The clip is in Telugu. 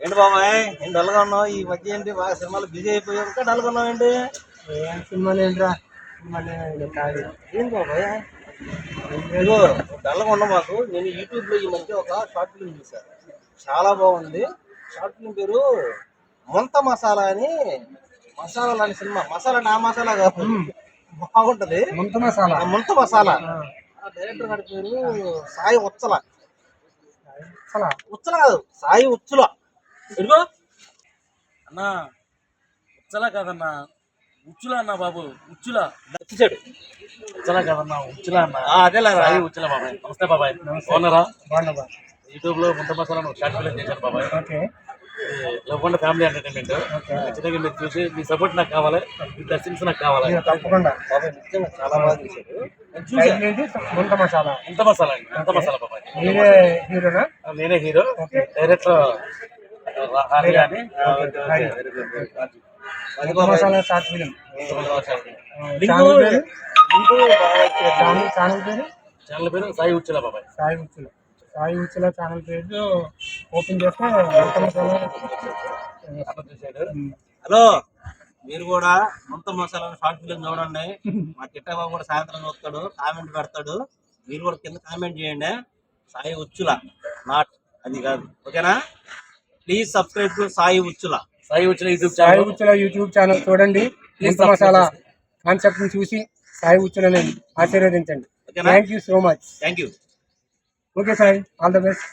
ఏంటి బాబాయ్? ఏంటి డల్గా ఉన్నావు? ఈ మధ్య ఏంటి? బాగా సినిమాలు బిజీ అయిపోయావు ఇంకా డల్గా ఉన్నావు ఏంటి? ఏం సినిమాలు ఏంట్రా? సినిమాలు ఏం కాదు ఏంటి బాబాయ్? ఇదిగో డల్గా ఉన్న మాకు. నేను యూట్యూబ్లో ఈ మధ్య ఒక షార్ట్ ఫిల్మ్ చూసాను చాలా బాగుంది. షార్ట్ ఫిల్మ్ పేరు ముంత మసాలా అని మసాలా లాంటి సినిమా. మసాలా నా మసాలా కాదు. బాగుంటది. ముంత మసాలా. ముంత మసాలా. ఆ. డైరెక్టర్ గారి పేరు సాయి ఉచ్చల. అసలా ఉచ్చల కాదు సాయి ఉచ్చుల. ఇదిగో అన్నా ఉచ్చలా కాదన్నా ఉచ్చులా అన్నా బాబు ఉచ్చులా వచ్చాడు ఉచ్చలా కాదన్నా ఉచ్చులా అన్నా. ఆ, అదేలా రా. సాయి ఉచ్చులా బాబాయ్. నమస్తే బాబాయ్. బాగున్నారా? బాగున్నా యూట్యూబ్లో ముంత మసాలా షార్ట్ ఫిల్మ్ చేశాను బాబాయ్. ఓకే. ఫ్యామిలీ ఎంటర్టైన్మెంట్ ఖచ్చితంగా మీరు చూసి మీ సపోర్ట్ నాకు కావాలి మీ బ్లెస్సింగ్స్ నాకు కావాలి. తప్పకుండా. బాబాయ్ నిజంగా చాలా బాగా తీశాడు నేను చూసా. టైటిల్ ఏంటి ముంత మసాలా. ఎంత మసాలా అండి. ఎంత మసాలా బాబాయ్. మీరే హీరోనా? నేనే hero. Director Munta Masala short film channel పేరు. ఛానల్ పేరు? ఛానల్ పేరు సాయి ఉచ్చులా బాబాయ్. సాయి ఉచ్చుల. సాయి ఉచ్చుల ఛానల్ పేరు ఓపెన్ చేస్తే. హలో మీరు కూడా ముంత మసాలా షార్ట్ ఫిల్మ్ చూడండి. మా కిట్టబాబు కూడా సాయంత్రం చూస్తాడు కామెంట్ పెడతాడు. మీరు కూడా కింద కామెంట్ చేయండి. సాయి ఉచ్చుల. నాట్. అది కాదు. ఓకేనా? Please subscribe to Sai Ucchula Sai Ucchula YouTube Sai Ucchula YouTube channel చూడండి. ముంత మసాలా కాన్సెప్ట్ని చూసి సాయి ఉచ్చులని ఆశీర్వదించండి. ఓకేనా thank you so much thank you okay Sai all the best